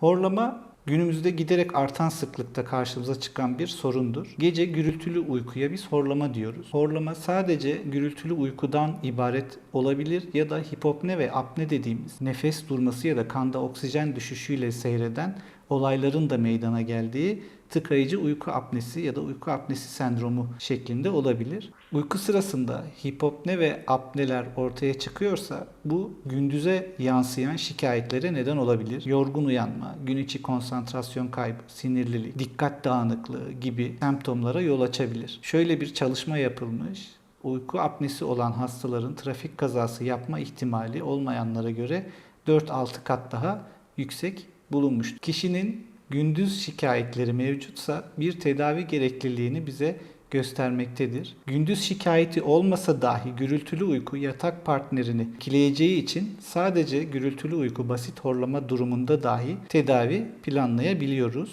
Horlama günümüzde giderek artan sıklıkta karşımıza çıkan bir sorundur. Gece gürültülü uykuya biz horlama diyoruz. Horlama sadece gürültülü uykudan ibaret olabilir ya da hipopne ve apne dediğimiz nefes durması ya da kanda oksijen düşüşüyle seyreden olayların da meydana geldiği tıkayıcı uyku apnesi ya da uyku apnesi sendromu şeklinde olabilir. Uyku sırasında hipopne ve apneler ortaya çıkıyorsa bu gündüze yansıyan şikayetlere neden olabilir. Yorgun uyanma, gün içi konsantrasyon kaybı, sinirlilik, dikkat dağınıklığı gibi semptomlara yol açabilir. Şöyle bir çalışma yapılmış. Uyku apnesi olan hastaların trafik kazası yapma ihtimali olmayanlara göre 4-6 kat daha yüksek bulunmuş. Kişinin gündüz şikayetleri mevcutsa bir tedavi gerekliliğini bize göstermektedir. Gündüz şikayeti olmasa dahi gürültülü uyku yatak partnerini etkileyeceği için sadece gürültülü uyku basit horlama durumunda dahi tedavi planlayabiliyoruz.